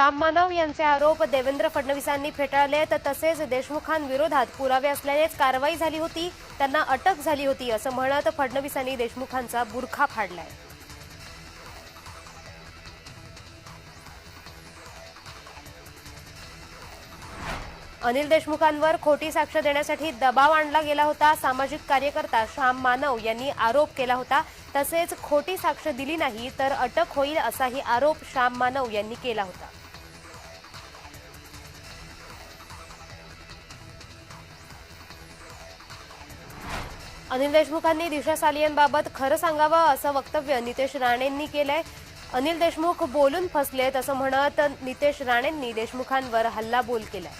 श्याम मानव यांचे आरोप देवेंद्र फडणवीसांनी फेटाळले तर तसेच देशमुखांविरोधात पुरावे असल्यानेच कारवाई झाली होती. त्यांना अटक झाली होती असं म्हणत फडणवीसांनी देशमुखांचा बुरखा फाडलाय. अनिल देशमुखांवर खोटी साक्ष देण्यासाठी दबाव आणला गेला होता. सामाजिक कार्यकर्ता श्याम मानव यांनी आरोप केला होता. तसेच खोटी साक्ष दिली नाही तर अटक होईल असाही आरोप श्याम मानव यांनी केला होता. अनिल देशमुखांनी दिशा सालियांबाबत खरं सांगावं असं वक्तव्य नितेश राणेंनी केलंय. अनिल देशमुख बोलून फसलेत असं म्हणत नितेश राणेंनी देशमुखांवर हल्लाबोल केलाय.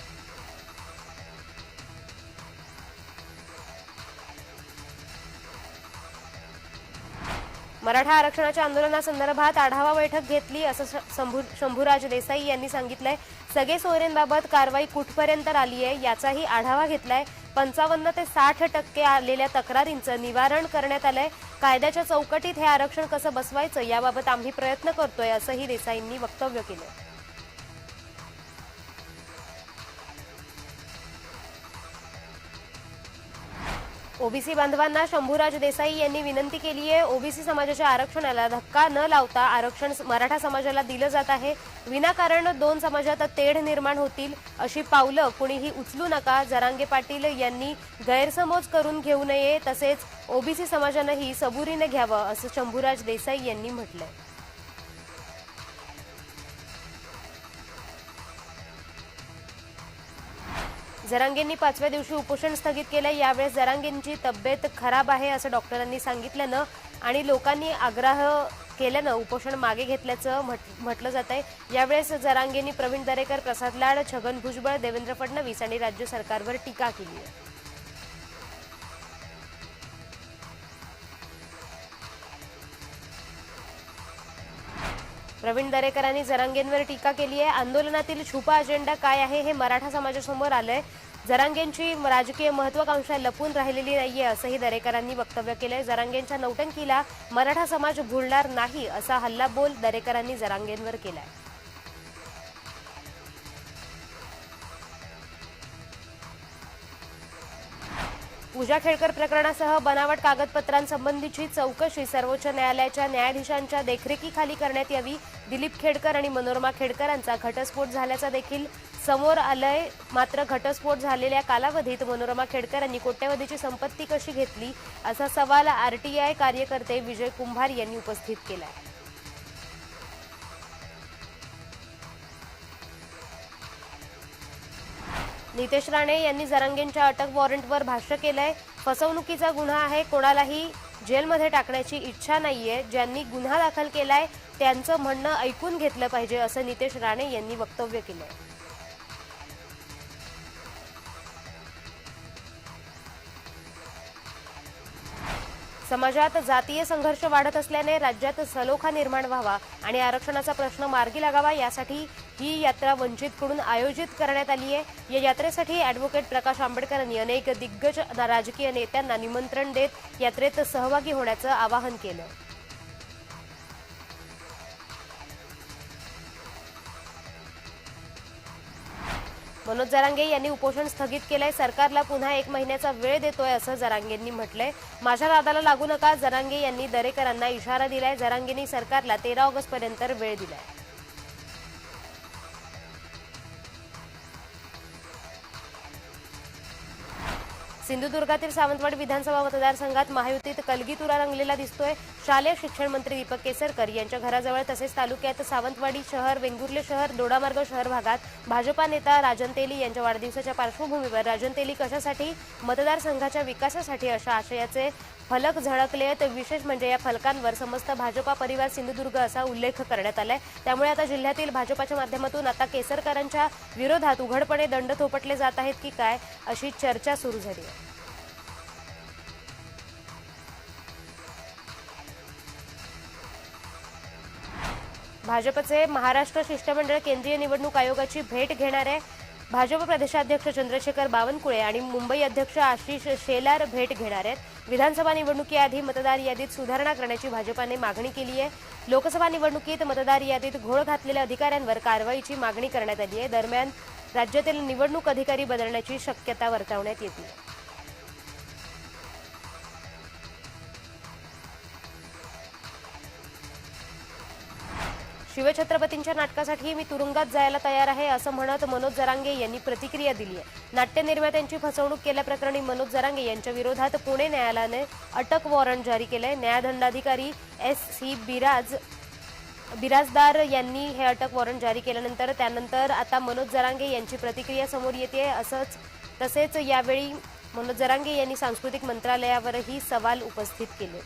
मराठा आरक्षणाच्या आंदोलनासंदर्भात आढावा बैठक घेतली असं शंभू- शंभूराज देसाई यांनी सांगितलंय. सगळे सोयरेंबाबत कारवाई कुठपर्यंत आली आहे याचाही आढावा घेतलाय. पंचावन्न ते साठ टक्के आलेल्या तक्रारींचं निवारण करण्यात आलंय. कायद्याच्या चौकटीत हे आरक्षण कसं बसवायचं याबाबत आम्ही प्रयत्न करतोय असंही देसाईंनी वक्तव्य केलं ओबीसी बांधवांना शंभूराज देसाई यांनी विनंती केली आहे. ओबीसी समाजाच्या आरक्षणाला धक्का न लावता आरक्षण मराठा समाजाला दिलं जात आहे. विनाकारण दोन समाजात तेढ निर्माण होतील अशी पावलं कुणीही उचलू नका. जरांगे पाटील यांनी गैरसमज करून घेऊ नये. तसेच ओबीसी समाजानंही सबुरीने घ्यावं असं शंभूराज देसाई यांनी म्हटलंय. जरांगेंनी पाचव्या दिवशी उपोषण स्थगित केलं यावेळेस जरांगेंची तब्येत खराब आहे असं डॉक्टरांनी सांगितल्यानं आणि लोकांनी आग्रह केल्यानं उपोषण मागे घेतल्याचं म्हट- म्हटलं जात आहे यावेळेस जरांगेंनी प्रवीण दरेकर प्रसाद लाड छगन भुजबळ देवेंद्र फडणवीस आणि राज्य सरकारवर टीका केली आहे. प्रवीण दरेकरांनी जरांगेंवर टीका केली आहे. आंदोलनातील छुपा अजेंडा काय आहे हे मराठा समाजासमोर आलंय. जरांगेंची राजकीय महत्वाकांक्षा लपून राहिलेली नाहीये असंही दरेकरांनी वक्तव्य केलंय. जरांगेंच्या नौटंकीला मराठा समाज भुलणार नाही असा हल्लाबोल दरेकरांनी जरांगेंवर केलाय. पूजा खेळकर प्रकरणासह बनावट कागदपत्रांसंबंधीची चौकशी सर्वोच्च न्यायालयाच्या न्यायाधीशांच्या देखरेखीखाली करण्यात यावी. दिलीप खेडकर आणि मनोरमा खेडकरांचा घटस्फोट झाल्याचा देखील समोर आलंय. मात्र घटस्फोट झालेल्या कालावधीत मनोरमा खेडकरांनी कोट्यवधीची संपत्ती कशी घेतली? असा सवाल आरटीआय कार्यकर्ते विजय कुंभार यांनी उपस्थित केला आहे नितेश राणे यांनी जरांगेंच्या अटक वॉरंटवर भाष्य केलंय. फसवणुकीचा गुन्हा आहे कोणालाही जेलमध्ये टाकण्याची इच्छा नाहीये. ज्यांनी गुन्हा दाखल केलाय त्यांचं म्हणणं ऐकून घेतलं पाहिजे असं नितेश राणे यांनी वक्तव्य केलंय. समाजात जातीय संघर्ष वाढत असल्याने राज्यात सलोखा निर्माण व्हावा आणि आरक्षणाचा प्रश्न मार्गी लागावा यासाठी ही यात्रा वंचितकडून आयोजित करण्यात आली आहे. या यात्रेसाठी ॲडव्होकेट प्रकाश आंबेडकरांनी अनेक दिग्गज राजकीय नेत्यांना निमंत्रण देत यात्रेत सहभागी होण्याचं आवाहन केलं. मनोज जरांगे यांनी उपोषण स्थगित केलंय. सरकारला पुन्हा एक महिन्याचा वेळ देतोय असं जरांगेंनी म्हटलंय. माझ्या दादाला लागू नका. जरांगे यांनी दरेकरांना इशारा दिलाय. जरांगेंनी सरकारला तेरा ऑगस्ट पर्यंत वेळ दिलाय. सिंधुदुर्गातील सावंतवाडी विधानसभा मतदारसंघात महायुतीत कलगीतुरा रंगलेला दिसतोय. शालेय शिक्षण मंत्री दीपक केसरकर यांच्या घराजवळ तसेच तालुक्यात सावंतवाडी शहर वेंगुर्ले शहर दोडामार्ग शहर भागात भाजपा नेता राजन तेली यांच्या वाढदिवसाच्या पार्श्वभूमीवर राजन तेली कशासाठी? मतदारसंघाच्या विकासासाठी अशा आशयाचे फलक झळकले आहेत. विशेष म्हणजे या फलकांवर समस्त भाजपा परिवार सिंधुदुर्ग असा उल्लेख करण्यात आलाय. त्यामुळे आता जिल्ह्यातील भाजपाच्या माध्यमातून आता केसरकरांच्या विरोधात उघडपणे दंड थोपटले जात आहेत की काय अशी चर्चा सुरू झाली आहे. भाजपचे महाराष्ट्र शिष्टमंडळ केंद्रीय निवडणूक आयोगाची भेट घेणार आहे. भाजप प्रदेशाध्यक्ष चंद्रशेखर बावनकुळे आणि मुंबई अध्यक्ष आशिष शेलार भेट घेणार आहेत. विधानसभा निवडणुकीआधी मतदार यादीत सुधारणा करण्याची भाजपाने मागणी केली आहे. लोकसभा निवडणुकीत मतदार यादीत घोळ घातलेल्या अधिकाऱ्यांवर कारवाईची मागणी करण्यात आली आहे. दरम्यान राज्यातील निवडणूक अधिकारी बदलण्याची शक्यता वर्तवण्यात येते. शिवछत्रपतींच्या नाटकासाठी मी तुरुंगात जायला तयार आहे असं म्हणत मनोज जरांगे यांनी प्रतिक्रिया दिली आहे. नाट्य निर्मात्यांची फसवणूक केल्याप्रकरणी मनोज जरांगे यांच्या विरोधात पुणे न्यायालयाने अटक वॉरंट जारी केलंय. न्यायदंडाधिकारी एस सी बिराज बिराजदार यांनी हे अटक वॉरंट जारी केल्यानंतर त्यानंतर आता मनोज जरांगे यांची प्रतिक्रिया समोर येते असंच तसेच यावेळी मनोज जरांगे यांनी सांस्कृतिक मंत्रालयावरही सवाल उपस्थित केले.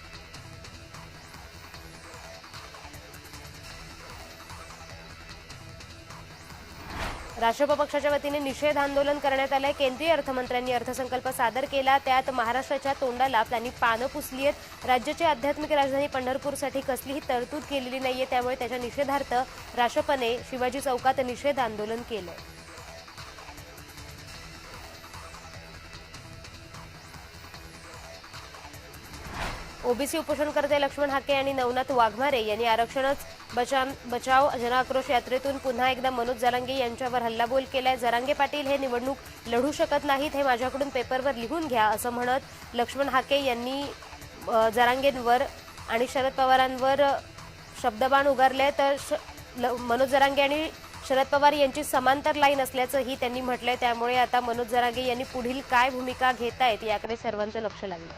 राष्ट्रप पक्षाच्या वतीने निषेध आंदोलन करण्यात आलंय. केंद्रीय अर्थमंत्र्यांनी अर्थसंकल्प सादर केला. त्यात महाराष्ट्राच्या तोंडाला त्यांनी पानं पुसली आहेत. राज्याची आध्यात्मिक राजधानी पंढरपूरसाठी कसलीही तरतूद केलेली नाहीये. त्यामुळे त्याच्या निषेधार्थ राष्ट्रपने शिवाजी चौकात निषेध आंदोलन केलंय. ओबीसी उपोषणकर्ते लक्ष्मण हाके आणि नवनाथ वाघमारे यांनी आरक्षणच बचाव बचाव जनआक्रोश यात्रेतून पुन्हा एकदा मनोज जरांगे यांच्यावर हल्लाबोल केलाय. जरांगे पाटील हे निवडणूक लढू शकत नाहीत हे माझ्याकडून पेपरवर लिहून घ्या असं म्हणत लक्ष्मण हाके यांनी जरांगेंवर आणि शरद पवारांवर शब्दबाण उगारले तर श- ल- मनोज जरांगे आणि शरद पवार यांची समांतर लाईन असल्याचंही त्यांनी म्हटलंय. त्यामुळे आता मनोज जरांगे यांनी पुढील काय भूमिका घेत आहेत याकडे सर्वांचं लक्ष लागलं.